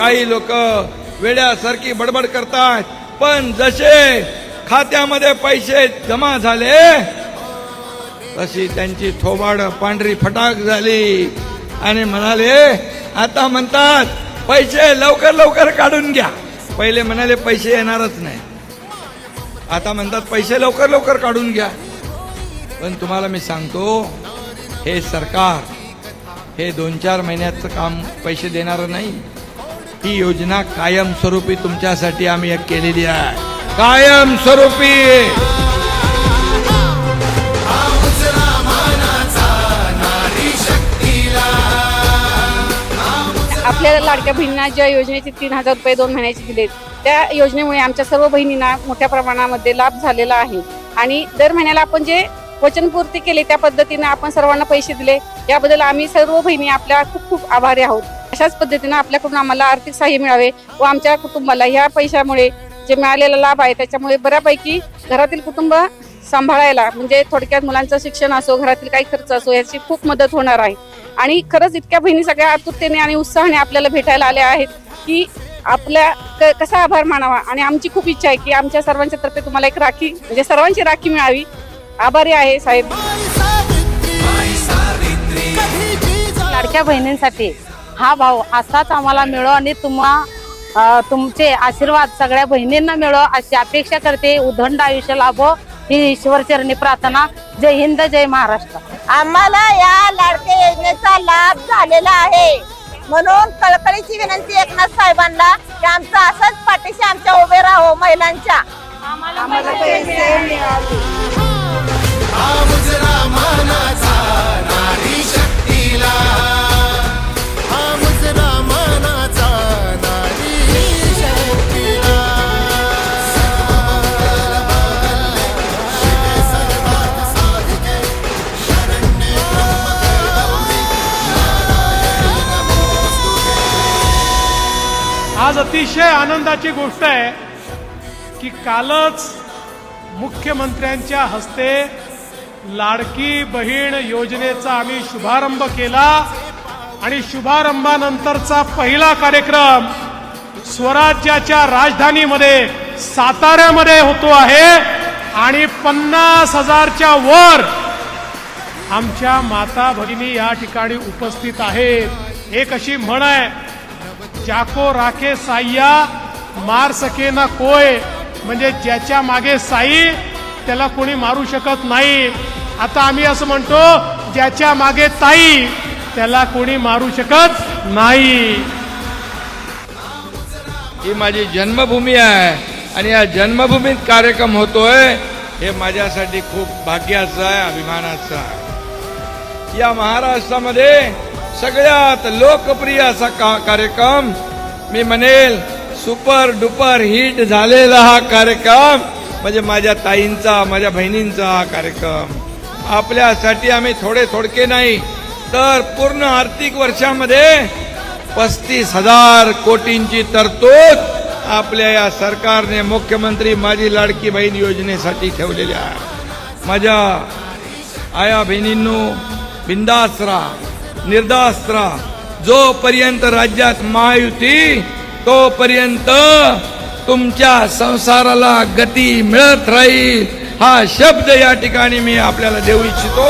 काही लोक वेड्यासारखी बडबड करतात. पण जसे खात्यामध्ये पैसे जमा झाले तशी त्यांची थोबाड पांढरी फटाक झाली. आणि म्हणाले आता म्हणतात पैसे लवकर लवकर काढून घ्या. पहिले म्हणाले पैसे येणारच नाही. आता म्हणतात पैसे लवकर लवकर काढून घ्या. पण तुम्हाला मी सांगतो हे सरकार हे दोन चार महिन्याचं काम पैसे देणारं नाही. ही योजना कायमस्वरूपी तुमच्यासाठी आम्ही एक केलेली आहे. कायमस्वरूपी. आपल्या लाडक्या बहिणींना ज्या योजनेचे तीन हजार रुपये दोन महिन्याचे दिलेत त्या योजनेमुळे आमच्या सर्व बहिणींना मोठ्या प्रमाणामध्ये लाभ झालेला आहे. आणि दर महिन्याला आपण जे वचनपूर्ती केली त्या पद्धतीने आपण सर्वांना पैसे दिले. याबद्दल आम्ही सर्व बहिणी आपल्या खूप खूप आभारी आहोत. अशाच पद्धतीने आपल्याकडून आम्हाला आर्थिक सहाय्य मिळावे व आमच्या कुटुंबाला ह्या पैशामुळे जे मिळालेला लाभ आहे त्याच्यामुळे बऱ्यापैकी घरातील कुटुंब सांभाळायला म्हणजे थोडक्यात मुलांचं शिक्षण असो घरातील काही खर्च असो याची खूप मदत होणार आहे. आणि खरंच इतक्या बहिणी सगळ्या आतुरतेने आणि उत्साहाने आपल्याला भेटायला आल्या आहेत की आपल्या क- कसा आभार मानावा? आणि आमची खूप इच्छा आहे की आमच्या सर्वांच्या तर्फे तुम्हाला एक राखी म्हणजे सर्वांची राखी मिळावी. आभारी आहे साहेब. लाडक्या बहिणींसाठी हा भाव असाच आम्हाला मिळो आणि तुम्हा तुमचे आशीर्वाद सगळ्या बहिणींना मिळो. अशी अपेक्षा करते. उदंड आयुष्य लाभो. ही ईश्वरचरणी प्रार्थना. जय हिंद जय महाराष्ट्र. आम्हाला या लाडक्या योजनेचा लाभ झालेला आहे. म्हणून कळकळीची विनंती एकनाथ साहेबांना की आमचा असाच पाठीशी आमच्या उभे राहो महिलांच्या. आज अतिशय आनंदाची गोष्ट आहे की कालच मुख्यमंत्र्यांच्या हस्ते लाडकी बहीण योजनेचा आम्ही शुभारंभ केला आणि शुभारंभानंतरचा पहिला कार्यक्रम स्वराज्याच्या राजधानीमध्ये साताऱ्यामध्ये होतो आहे आणि पन्नास हजारच्या वर आमच्या माता भगिनी या ठिकाणी उपस्थित आहेत. एक अशी म्हण आहे जाको राखे साईया मार सके ना कोय म्हणजे ज्याच्या मागे साई त्याला कोणी मारू शकत नाही. आता आम्ही असं म्हणतो ज्याच्या मागे ताई त्याला कोणी मारू शकत नाही. ही माझी जन्मभूमी आहे आणि या जन्मभूमीत कार्यक्रम होतोय हे माझ्यासाठी खूप भाग्याचं आहे अभिमानाचं आहे. या महाराष्ट्रामध्ये सगळ्यात लोकप्रिय असा का कार्यक्रम मी म्हणेल सुपर डुपर हिट झालेला हा कार्यक्रम. म्हणजे माझ्या ताईंचा माझ्या बहिणींचा हा कार्यक्रम. आपल्यासाठी आम्ही थोडे थोडके नाही तर पूर्ण आर्थिक वर्षामध्ये पस्तीस हजार कोटींची तरतूद आपल्या या सरकारने मुख्यमंत्री माझी लाडकी बहीण योजनेसाठी ठेवलेली आहे. माझ्या आया बहिणींनो बिंदास राहा. निर्धास्त राहा जोपर्यंत राज्यात महायुती तोपर्यंत तुमच्या संसाराला गती मिळत राहील. हा शब्द या ठिकाणी मी आपल्याला देऊ इच्छितो.